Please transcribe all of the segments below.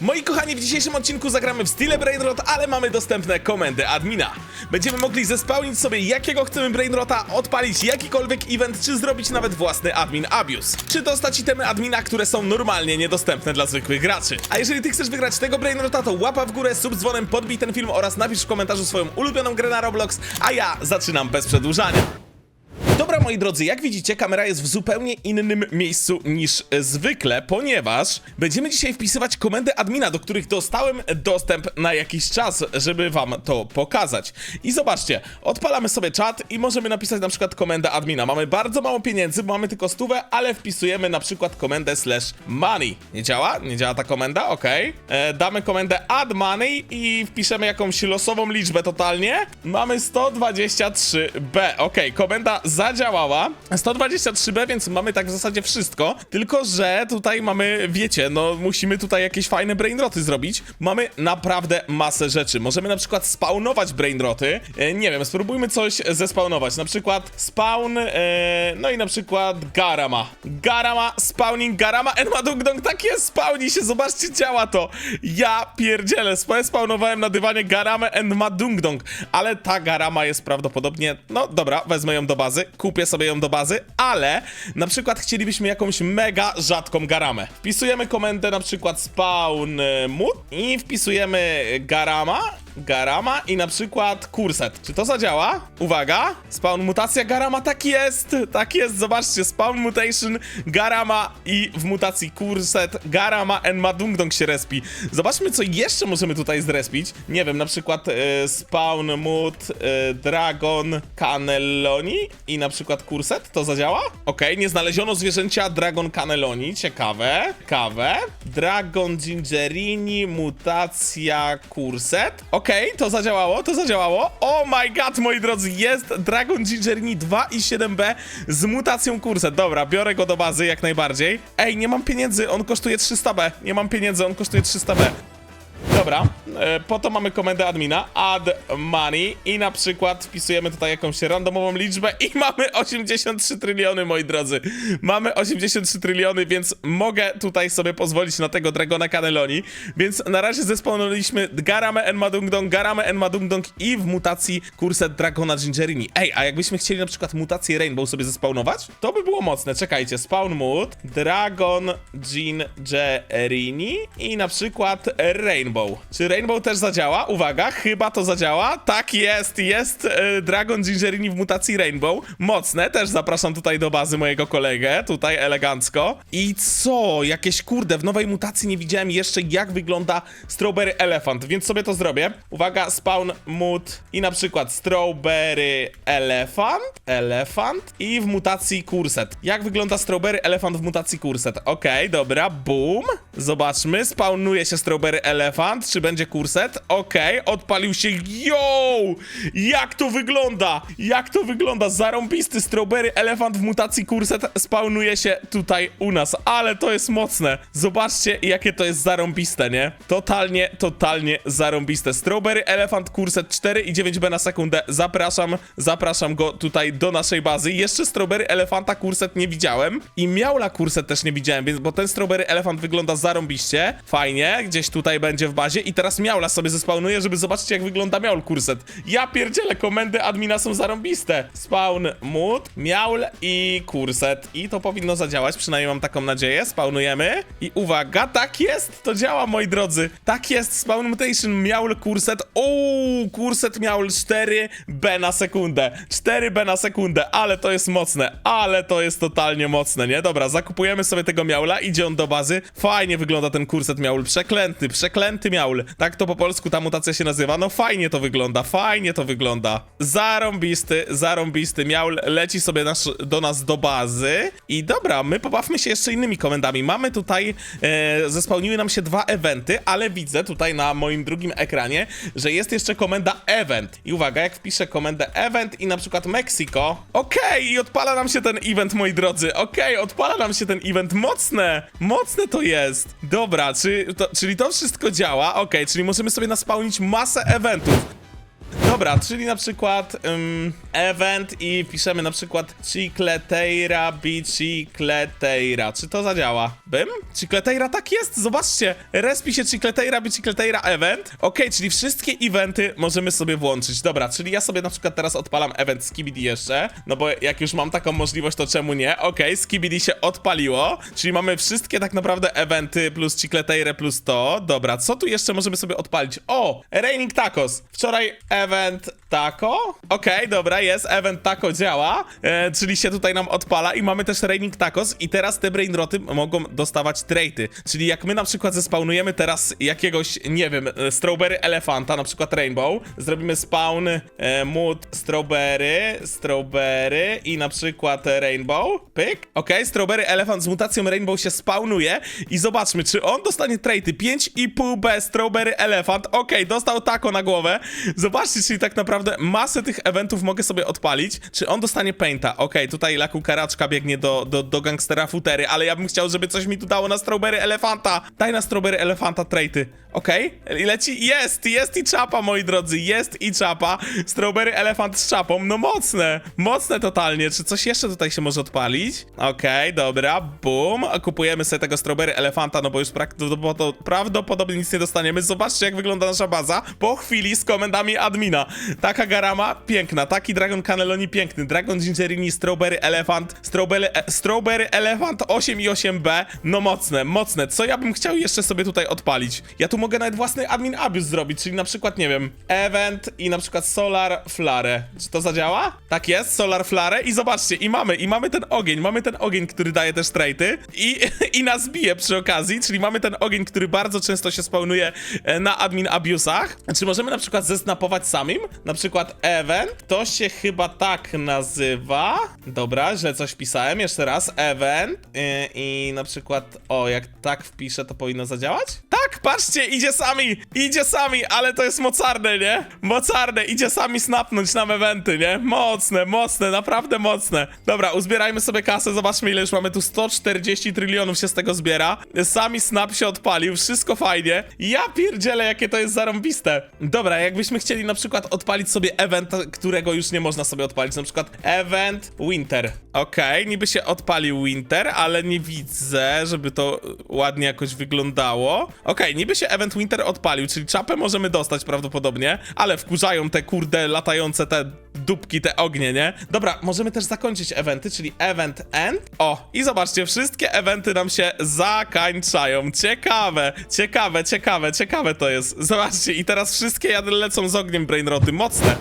Moi kochani, w dzisiejszym odcinku zagramy w stile Brainrot, ale mamy dostępne komendy admina. Będziemy mogli zespełnić sobie jakiego chcemy Brainrota, odpalić jakikolwiek event, czy zrobić nawet własny admin abuse. Czy dostać itemy admina, które są normalnie niedostępne dla zwykłych graczy. A jeżeli ty chcesz wygrać tego Brainrota, to łapa w górę, sub dzwonem, podbij ten film oraz napisz w komentarzu swoją ulubioną grę na Roblox, a ja zaczynam bez przedłużania. Dobra, moi drodzy, jak widzicie, kamera jest w zupełnie innym miejscu niż e, zwykle, ponieważ będziemy dzisiaj wpisywać komendy admina, do których dostałem dostęp na jakiś czas, żeby wam to pokazać. I zobaczcie, odpalamy sobie czat i możemy napisać na przykład komendę admina. Mamy bardzo mało pieniędzy, bo mamy tylko stówę, ale wpisujemy na przykład komendę slash money. Nie działa? Nie działa ta komenda? Okej. E, Damy komendę add money i wpiszemy jakąś losową liczbę totalnie. Mamy 123b. Okej, komenda zadziałała. 123b, więc mamy tak w zasadzie wszystko. Tylko, że tutaj mamy, wiecie, no musimy tutaj jakieś fajne brainroty zrobić. Mamy naprawdę masę rzeczy. Możemy na przykład spawnować brainroty. E, nie wiem, spróbujmy coś zespawnować. Na przykład spawn, e, no i na przykład Garama. Garama, spawning Garama, Enma Dong, tak jest, spawni się, zobaczcie, działa to. Ja pierdzielę, spa- spawnowałem na dywanie Garamę Enma Dong, ale ta Garama jest prawdopodobnie, no dobra, wezmę ją do bazy, kupię sobie ją do bazy, ale na przykład chcielibyśmy jakąś mega rzadką Garamę. Wpisujemy komendę na przykład spawn e, mut i wpisujemy Garama Garama i na przykład kurset. Czy to zadziała? Uwaga! Spawn mutacja Garama, tak jest! Tak jest, zobaczcie, spawn mutation Garama i w mutacji kurset Garama and Madungdong się respi. Zobaczmy, co jeszcze możemy tutaj zrespić. Nie wiem, na przykład e, spawn mut e, Dragon Cannelloni i na przykład kurset, to zadziała? Okej, nie znaleziono zwierzęcia Dragon Cannelloni, ciekawe, ciekawe. Dragon Gingerini, mutacja kurset. Okej, to zadziałało, to zadziałało. Oh my god, moi drodzy, jest Dragon Gingerini 2 i 7B z mutacją kurset. Dobra, biorę go do bazy jak najbardziej. Ej, nie mam pieniędzy, on kosztuje 300B. Nie mam pieniędzy, on kosztuje 300B. Dobra, e, po to mamy komendę admina add money i na przykład wpisujemy tutaj jakąś randomową liczbę i mamy 83 tryliony, moi drodzy. Mamy 83 tryliony, więc mogę tutaj sobie pozwolić na tego Dragona Cannelloni, więc na razie zespawnowaliśmy Garamę Enmadungdong, Garamę Enmadungdong i w mutacji kurset Dragona Gingerini. Ej, a jakbyśmy chcieli na przykład mutację Rainbow sobie zespawnować, to by było mocne. Czekajcie, spawn mood, Dragon Gingerini i na przykład Rainbow. Czy Rainbow też zadziała? Uwaga, chyba to zadziała. Tak jest, jest e, Dragon Gingerini w mutacji Rainbow. Mocne, też zapraszam tutaj do bazy mojego kolegę, tutaj elegancko. I co? Jakieś kurde, w nowej mutacji nie widziałem jeszcze jak wygląda Strawberry Elephant, więc sobie to zrobię. Uwaga, spawn mood i na przykład Strawberry Elephant, Elephant i w mutacji Kurset. Jak wygląda Strawberry Elephant w mutacji Kurset? Okej, dobra, boom. Zobaczmy, spawnuje się Strawberry Elephant, czy będzie kurset? Okej, odpalił się, yo! Jak to wygląda? Jak to wygląda? Zarąbisty Strawberry Elephant w mutacji kurset spawnuje się tutaj u nas, ale to jest mocne. Zobaczcie, jakie to jest zarąbiste, nie? Totalnie, totalnie zarąbiste. Strawberry Elephant kurset 4,9B na sekundę. Zapraszam, zapraszam go tutaj do naszej bazy. Jeszcze Strawberry Elefanta kurset nie widziałem i Miaula kurset też nie widziałem, więc bo ten Strawberry Elefant wygląda zarąbiście. Fajnie, gdzieś tutaj będzie w bazie i teraz Miaula sobie zespawnuję, żeby zobaczyć jak wygląda Miaul kurset. Ja pierdzielę, komendy admina są zarąbiste. Spawn mood, Miaul i kurset i to powinno zadziałać, przynajmniej mam taką nadzieję. Spawnujemy i uwaga, tak jest, to działa moi drodzy. Tak jest, spawn mutation, Miaul kurset. Ooo, kurset Miaul 4B na sekundę. 4B na sekundę, ale to jest mocne, ale to jest totalnie mocne, nie? Dobra, zakupujemy sobie tego Miaula, idzie on do bazy. Fajnie wygląda ten kurset Miaul, przeklęty, przeklęty Miaul. Tak to po polsku ta mutacja się nazywa. No fajnie to wygląda, fajnie to wygląda. Zarąbisty, zarąbisty Miaul leci sobie nasz, do nas do bazy. I dobra, my pobawmy się jeszcze innymi komendami. Mamy tutaj, e, zespełniły nam się dwa eventy, ale widzę tutaj na moim drugim ekranie, że jest jeszcze komenda event. I uwaga, jak wpiszę komendę event i na przykład Mexico, okej, i odpala nam się ten event, moi drodzy, okej, odpala nam się ten event, mocne, mocne to jest. Dobra, czy, to, czyli to wszystko działa, okej, czyli możemy sobie naspałnić masę eventów. Dobra, czyli na przykład ym, event i piszemy na przykład Chicleteira Bicicleteira. Czy to zadziała? Bym? Chicleteira tak jest, zobaczcie. Respi się Chicleteira Bicicleteira event. Okej, czyli wszystkie eventy możemy sobie włączyć. Dobra, czyli ja sobie na przykład teraz odpalam event Skibidi jeszcze, no bo jak już mam taką możliwość, to czemu nie? Okej, Skibidi się odpaliło, czyli mamy wszystkie tak naprawdę eventy plus Chicleteira plus to. Dobra, co tu jeszcze możemy sobie odpalić? O, Raining Tacos. Wczoraj event Taco. Okej, dobra, jest, event Taco działa, e, czyli się tutaj nam odpala i mamy też Raining Tacos i teraz te brainroty mogą dostawać traity, czyli jak my na przykład zespawnujemy teraz jakiegoś, nie wiem, e, strawberry elefanta, na przykład rainbow, zrobimy spawn e, mood strawberry, strawberry i na przykład rainbow, pyk, okej, strawberry elefant z mutacją rainbow się spawnuje i zobaczmy, czy on dostanie traity 5,5B strawberry elefant, okej, dostał taco na głowę, zobaczcie, czyli tak naprawdę masę tych eventów mogę sobie odpalić, czy on dostanie painta, okej, tutaj laku karaczka biegnie do, do, do gangstera futery, ale ja bym chciał, żeby coś mi tu dało na strawberry elefanta, daj na strawberry elefanta traity, okej, i leci, jest, jest i czapa, moi drodzy, jest i czapa, strawberry elefant z czapą, no mocne, mocne totalnie, czy coś jeszcze tutaj się może odpalić? Okej, dobra, boom, kupujemy sobie tego strawberry elefanta, no bo już prawdopod- prawdopodobnie nic nie dostaniemy, zobaczcie jak wygląda nasza baza. Po chwili z komendami admina, taka garama, piękna, taki Dragon Cannelloni piękny, Dragon Gingerini, Strawberry Elephant, Strawberry, e, Strawberry Elephant 8 i 8B, no mocne, mocne, co ja bym chciał jeszcze sobie tutaj odpalić? Ja tu mogę nawet własny admin abuse zrobić, czyli na przykład, nie wiem, event i na przykład Solar Flare, czy to zadziała? Tak jest, Solar Flare i zobaczcie, i mamy, i mamy ten ogień, mamy ten ogień, który daje też traity i, i nas bije przy okazji, czyli mamy ten ogień, który bardzo często się spawnuje e, na admin abusach. Czy możemy na przykład zesnapować samym? Na przykład event, to się chyba tak nazywa. Dobra, źle coś wpisałem, jeszcze raz, event yy, i na przykład, o, jak tak wpiszę, to powinno zadziałać? Tak, patrzcie, idzie sami, idzie sami, ale to jest mocarne, nie? Mocarne, idzie sami snapnąć nam eventy, nie? Mocne, mocne, naprawdę mocne. Dobra, uzbierajmy sobie kasę, zobaczmy ile już mamy tu, 140 trylionów się z tego zbiera. Sami snap się odpalił, wszystko fajnie. Ja pierdzielę, jakie to jest zarąbiste. Dobra, jakbyśmy chcieli na przykład odpalić sobie event, którego już nie można sobie odpalić, na przykład event winter. Okej, niby się odpalił winter, ale nie widzę, żeby to ładnie jakoś wyglądało. Okej, niby się event winter odpalił, czyli czapę możemy dostać prawdopodobnie, ale wkurzają te kurde latające te dupki, te ognie, nie? Dobra, możemy też zakończyć eventy, czyli event end. O, i zobaczcie, wszystkie eventy nam się zakańczają. Ciekawe, ciekawe, ciekawe, ciekawe to jest. Zobaczcie, i teraz wszystkie jady lecą z ogniem brainroty, mocne.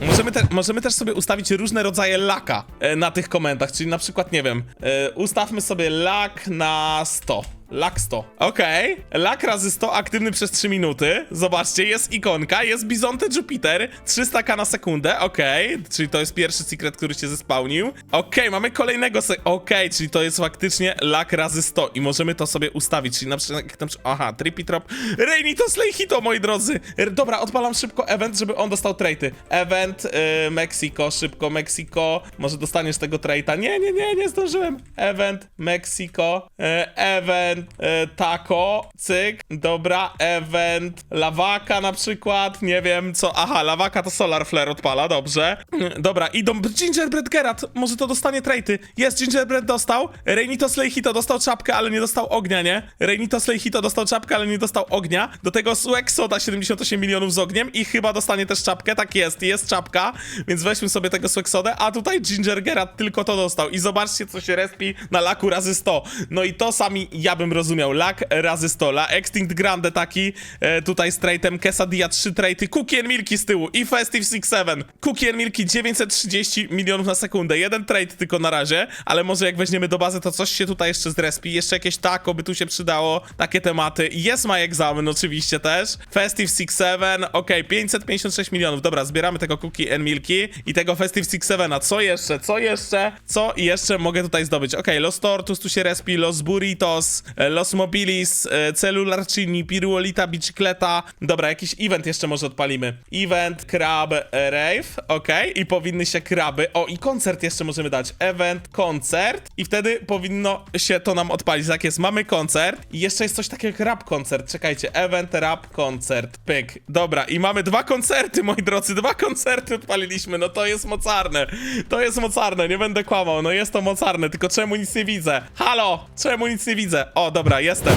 Możemy, te, możemy też sobie ustawić różne rodzaje laka e, na tych komendach, czyli na przykład, nie wiem, e, ustawmy sobie lak na 100. Lak 100. Okej. Lak razy 100 aktywny przez 3 minuty. Zobaczcie, jest ikonka, jest Bizonte Jupiter. 300k na sekundę. Okej. Czyli to jest pierwszy secret, który się zespałnił. Okej, mamy kolejnego se... Okej, czyli to jest faktycznie lak razy 100 i możemy to sobie ustawić. Czyli na przykład... Aha, Trippy Trop. Rainy to Slayhito, moi drodzy. Dobra, odpalam szybko event, żeby on dostał traity. Event y, Mexico, szybko Mexico. Może dostaniesz tego traita. Nie, nie, nie, nie zdążyłem. Event Mexico. Y, event e, taco, cyk, dobra, event, lawaka na przykład, nie wiem co, aha, lawaka to solar flare odpala, dobrze, dobra, idą, gingerbread Geralt, może to dostanie traity, jest, gingerbread dostał, Reinito Slayhito dostał czapkę, ale nie dostał ognia, nie, Reinito Slayhito dostał czapkę, ale nie dostał ognia, do tego Swag Soda 78 milionów z ogniem i chyba dostanie też czapkę, tak jest, jest czapka, więc weźmy sobie tego Swag Sodę, a tutaj Ginger Geralt tylko to dostał. I zobaczcie co się respi na laku razy 100, no i to sami ja bym rozumiał. Lak razy 100, La Extinct Grande taki, e, tutaj z trade'em Quesadilla 3 trade'y, Cookie and Milky z tyłu i Festive 6-7. Cookie and Milky 930 milionów na sekundę, jeden trade tylko na razie, ale może jak weźmiemy do bazy, to coś się tutaj jeszcze zrespi, jeszcze jakieś taco by tu się przydało, takie tematy. Jest My Examen oczywiście też, Festive 6-7, okej, 556 milionów, dobra, zbieramy tego Cookie and Milky i tego Festive 6-7, co jeszcze, co jeszcze, co jeszcze mogę tutaj zdobyć? Okej, Los Tortus tu się respi, Los Burritos, Los Mobilis, e, Cellular Chini, Piruolita, Bicicleta. Dobra, jakiś event jeszcze może odpalimy. Event, Crab, e, Rave, okej. I powinny się kraby. O, i koncert jeszcze możemy dać. Event, koncert. I wtedy powinno się to nam odpalić. Tak jest, mamy koncert. I jeszcze jest coś takiego jak rap koncert. Czekajcie, event, rap, koncert. Pyk. Dobra, i mamy dwa koncerty, moi drodzy. Dwa koncerty odpaliliśmy. No to jest mocarne. To jest mocarne, nie będę kłamał. No jest to mocarne, tylko czemu nic nie widzę? Halo! Czemu nic nie widzę? O, dobra, jestem.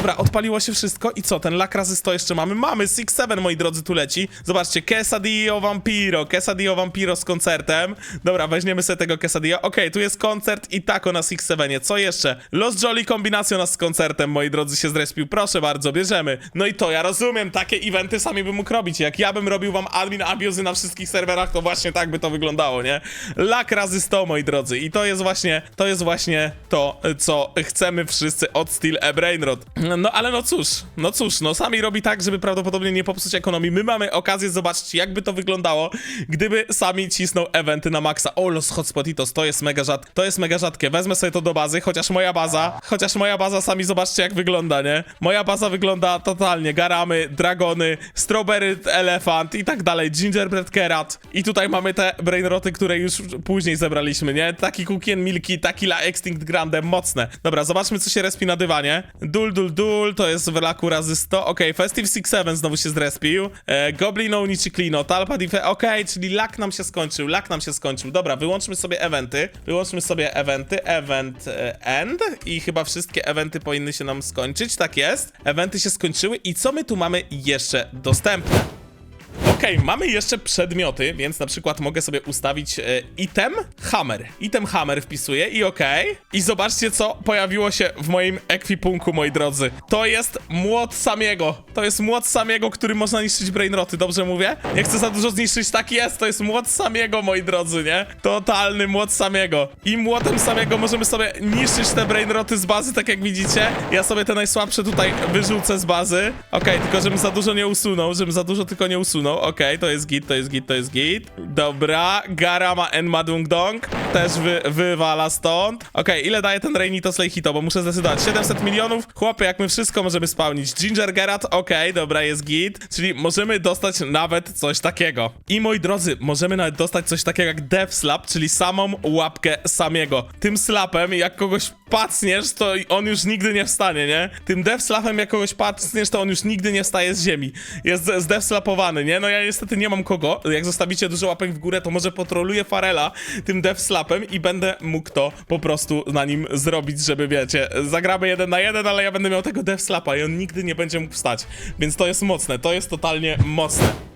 Dobra, odpaliło się wszystko i co, ten lak razy 100 jeszcze mamy? Mamy, Six Seven, moi drodzy, tu leci. Zobaczcie, Quesadillo Vampiro, Quesadillo Vampiro z koncertem. Dobra, weźmiemy sobie tego Quesadillo. Okej, tu jest koncert i taco na Six Sevenie. Co jeszcze? Los Jolly kombinacja z koncertem, moi drodzy, się zrespił. Proszę bardzo, bierzemy. No i to, ja rozumiem, takie eventy sami bym mógł robić. Jak ja bym robił wam admin abuzy na wszystkich serwerach, to właśnie tak by to wyglądało, nie? Lak razy 100, moi drodzy. I to jest właśnie, to jest właśnie to, co chcemy wszyscy od Steel e Brainrod. No ale no cóż, no cóż, no sami robi tak, żeby prawdopodobnie nie popsuć ekonomii. My mamy okazję zobaczyć, jakby to wyglądało, gdyby sami cisnął eventy na maksa. O, Los Hotspotitos, to jest mega rzad, to jest mega rzadkie. Wezmę sobie to do bazy, chociaż moja baza, chociaż moja baza, sami zobaczcie jak wygląda, nie? Moja baza wygląda totalnie, garamy, dragony, strawberry elefant i tak dalej, gingerbread carrot. I tutaj mamy te brainroty, które już później zebraliśmy, nie? Taki Cookie Milky, taki La Extinct Grande, mocne. Dobra, zobaczmy co się respi na dywanie. Dul, dul, dul, to jest w laku razy 100. Okej, Festive Six Seven znowu się zrespił. E, Goblino, Nichiklino, Talpa, Dife. Okej, czyli lak nam się skończył, lak nam się skończył. Dobra, wyłączmy sobie eventy. Wyłączmy sobie eventy, event e, end i chyba wszystkie eventy powinny się nam skończyć. Tak jest. Eventy się skończyły i co my tu mamy jeszcze dostępne? Okej, mamy jeszcze przedmioty, więc na przykład mogę sobie ustawić e, item hammer. Item hammer wpisuję i okej. I zobaczcie, co pojawiło się w moim ekwipunku, moi drodzy. To jest młot Samiego. To jest młot Samiego, który można niszczyć brainroty, dobrze mówię? Nie chcę za dużo zniszczyć, tak jest, to jest młot Samiego, moi drodzy, nie? Totalny młot Samiego. I młotem Samiego możemy sobie niszczyć te brainroty z bazy, tak jak widzicie. Ja sobie te najsłabsze tutaj wyrzucę z bazy. Okej, tylko żebym za dużo nie usunął, żebym za dużo tylko nie usunął. Okej, to jest git, to jest git, to jest git. Dobra, Garama and Madung Dong też wy, wywala stąd. Okej, ile daje ten Rainito Slejhito, bo muszę zdecydować. 700 milionów? Chłopie, jak my wszystko możemy spełnić. Ginger Gerat, okej, dobra, jest git. Czyli możemy dostać nawet coś takiego. I moi drodzy, możemy nawet dostać coś takiego jak Death Slap, czyli samą łapkę Samiego. Tym slapem, jak kogoś pacniesz, to on już nigdy nie wstanie, nie? Tym Death Slapem, jak kogoś pacniesz, to on już nigdy nie wstaje z ziemi. Jest z- nie? No ja niestety nie mam kogo. Jak zostawicie dużo łapek w górę, to może potroluję Farela tym Death Slapem i będę mógł to po prostu na nim zrobić, żeby wiecie, zagramy jeden na jeden, ale ja będę miał tego Death Slapa i on nigdy nie będzie mógł wstać. Więc to jest mocne, to jest totalnie mocne.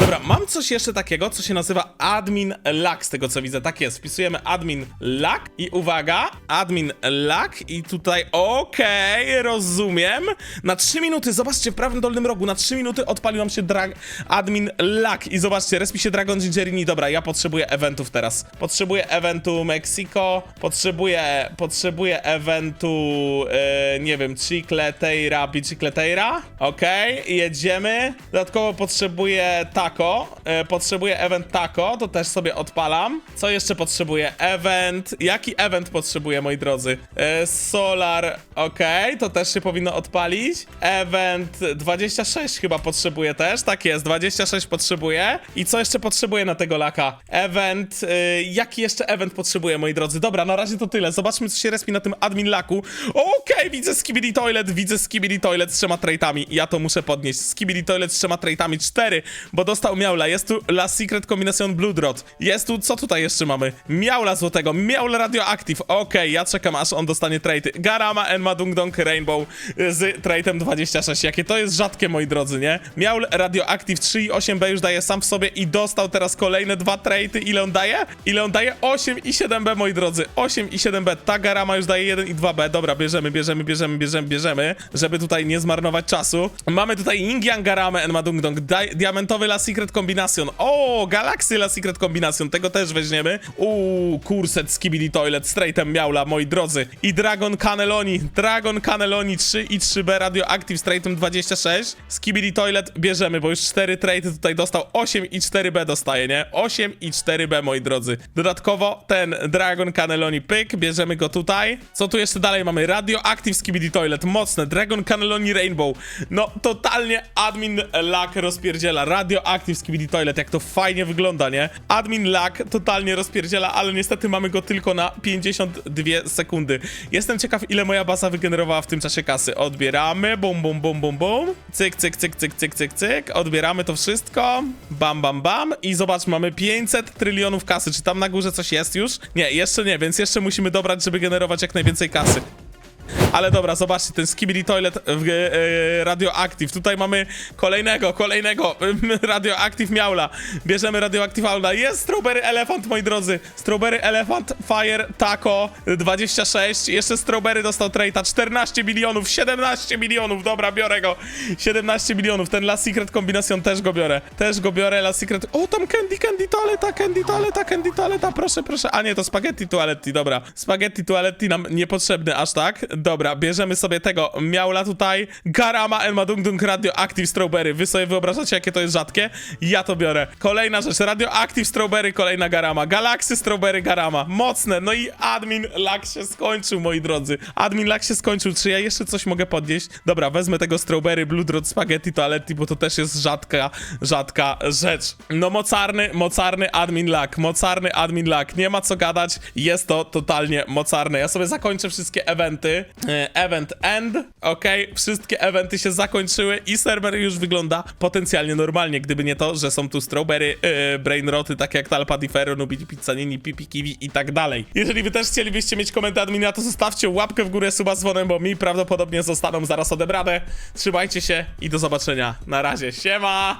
Dobra, mam coś jeszcze takiego, co się nazywa admin luck, z tego co widzę. Tak jest, wpisujemy admin luck i uwaga, admin luck i tutaj okej, rozumiem. Na 3 minuty, zobaczcie, w prawym dolnym rogu, na 3 minuty odpalił nam się drag admin luck i zobaczcie, respi się Dragon Gingerini. Dobra, ja potrzebuję eventów teraz. Potrzebuję eventu Mexico, potrzebuję, potrzebuję eventu, e, nie wiem, Chicleteira, Bicicleteira. Okej, jedziemy. Dodatkowo potrzebuję taco, e, potrzebuję event taco, to też sobie odpalam. Co jeszcze potrzebuję? Event, jaki event potrzebuję, moi drodzy? E, solar, okej, to też się powinno odpalić. Event 26 chyba potrzebuję też, tak jest, 26 potrzebuję. I co jeszcze potrzebuję na tego laka? Event, e, jaki jeszcze event potrzebuję, moi drodzy? Dobra, na razie to tyle, zobaczmy co się respi na tym admin laku. Okej, widzę Skibidi Toilet, widzę Skibidi Toilet z trzema traitami. Ja to muszę podnieść. Skibidi Toilet z trzema traitami, cztery, bo dostał miaula. Jest tu La Secret Combination Blue Drot. Jest tu, co tutaj jeszcze mamy? Miaula złotego, miaul radioactive. Okej, ja czekam aż on dostanie traity. Garama and Madung Dong Rainbow y, z traitem 26. Jakie to jest rzadkie, moi drodzy, nie? Miaul radioactive 3,8B już daje sam w sobie i dostał teraz kolejne dwa traity. Ile on daje? Ile on daje? 8 i 7B, moi drodzy. 8 i 7B. Ta garama już daje 1 i 2B. Dobra, bierzemy, bierzemy, bierzemy, bierzemy, bierzemy, żeby tutaj nie zmarnować czasu. Mamy tutaj Yin Yang Garamę and Madung Dong. Di- diamentowy Secret Secret Combination. O, Galaxy La Secret Combination, tego też weźmiemy. Uuu, kurset Skibidi Toilet, straightem miaula, moi drodzy. I Dragon Cannelloni, Dragon Cannelloni 3 i 3B Radioactive straightem 26. Skibidi Toilet bierzemy, bo już 4 trade tutaj dostał, 8 i 4B dostaje, nie? 8 i 4B, moi drodzy. Dodatkowo ten Dragon Cannelloni pyk, bierzemy go tutaj. Co tu jeszcze dalej mamy? Radioactive Skibidi Toilet, mocne. Dragon Cannelloni Rainbow. No, totalnie admin lag rozpierdziela. Radioactive Skibidi Toilet, jak to fajnie wygląda, nie? Admin lag totalnie rozpierdziela, ale niestety mamy go tylko na 52 sekundy. Jestem ciekaw, ile moja baza wygenerowała w tym czasie kasy. Odbieramy, bum, bum, bum, bum, bum. Cyk, cyk, cyk, cyk, cyk, cyk, cyk. Odbieramy to wszystko. Bam, bam, bam. I zobacz, mamy 500 trylionów kasy. Czy tam na górze coś jest już? Nie, jeszcze nie, więc jeszcze musimy dobrać, żeby generować jak najwięcej kasy. Ale dobra, zobaczcie, ten Skibidi Toilet w, e, Radioactive. Tutaj mamy kolejnego, kolejnego Radioactive Miaula. Bierzemy Radioactive Miaula. Jest Strawberry Elephant, moi drodzy. Strawberry Elephant, Fire, Taco, 26. Jeszcze Strawberry dostał trade'a. 14 milionów, 17 milionów. Dobra, biorę go. 17 milionów. Ten Last Secret Combination też go biorę. Też go biorę, Last Secret. O, tam Candy, Candy Toaleta, Candy Toaleta, Candy Toaleta. Proszę, proszę. A nie, to Spaghetti Toaletti, dobra. Spaghetti Toaletti nam niepotrzebny aż tak. Dobra, bierzemy sobie tego Miaula tutaj. Garama Elma Dung Dung Radioactive Strawberry. Wy sobie wyobrażacie, jakie to jest rzadkie? Ja to biorę. Kolejna rzecz. Radioactive Strawberry, kolejna Garama. Galaxy Strawberry Garama. Mocne. No i admin lag się skończył, moi drodzy. Admin lag się skończył. Czy ja jeszcze coś mogę podnieść? Dobra, wezmę tego Strawberry Blue Dot Spaghetti Toaletti, bo to też jest rzadka, rzadka rzecz. No mocarny, mocarny admin lag. Mocarny admin lag. Nie ma co gadać. Jest to totalnie mocarne. Ja sobie zakończę wszystkie eventy. E, Event end. Okej, wszystkie eventy się zakończyły i serwer już wygląda potencjalnie normalnie, gdyby nie to, że są tu strawberry, yy, brainroty, takie jak Talpa di Ferro, Nubidi Pizzanini, Pipi Kiwi i tak dalej. Jeżeli wy też chcielibyście mieć komentarz admina, to zostawcie łapkę w górę, suba z dzwonem, bo mi prawdopodobnie zostaną zaraz odebrane. Trzymajcie się i do zobaczenia. Na razie, siema!